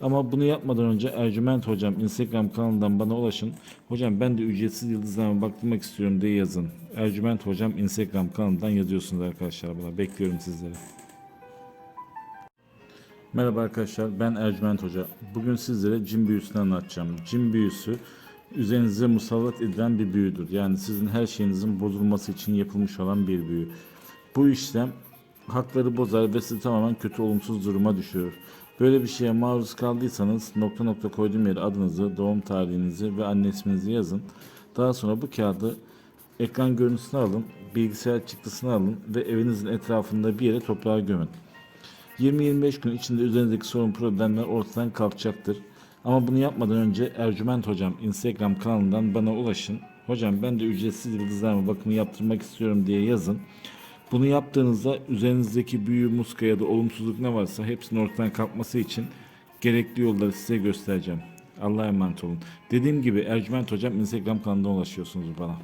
Ama bunu yapmadan önce Ercüment Hocam Instagram kanalından bana ulaşın. Hocam ben de ücretsiz yıldızlarıma baktırmak istiyorum diye yazın. Ercüment Hocam Instagram kanalından yazıyorsunuz arkadaşlar bana. Bekliyorum sizleri. Merhaba arkadaşlar ben Ercüment Hoca. Bugün sizlere cin büyüsünü anlatacağım. Cin büyüsü üzerinize musallat edilen bir büyüdür. Yani sizin her şeyinizin bozulması için yapılmış olan bir büyü. Bu işlem hakları bozar ve sizi tamamen kötü olumsuz duruma düşürür. Böyle bir şeye maruz kaldıysanız nokta nokta koyduğum yere adınızı, doğum tarihinizi ve anne isminizi yazın. Daha sonra bu kağıdı ekran görüntüsünü alın, bilgisayar çıktısını alın ve evinizin etrafında bir yere toprağa gömün. 20-25 gün içinde üzerinizdeki sorun problemler ortadan kalkacaktır. Ama bunu yapmadan önce Ercüment Hocam Instagram kanalından bana ulaşın. Hocam ben de ücretsiz yıldızlarma bakımı yaptırmak istiyorum diye yazın. Bunu yaptığınızda üzerinizdeki büyü, muska ya da olumsuzluk ne varsa hepsinin ortadan kalkması için gerekli yolları size göstereceğim. Allah'a emanet olun. Dediğim gibi Ercüment Hocam Instagram kanalından ulaşıyorsunuz bana.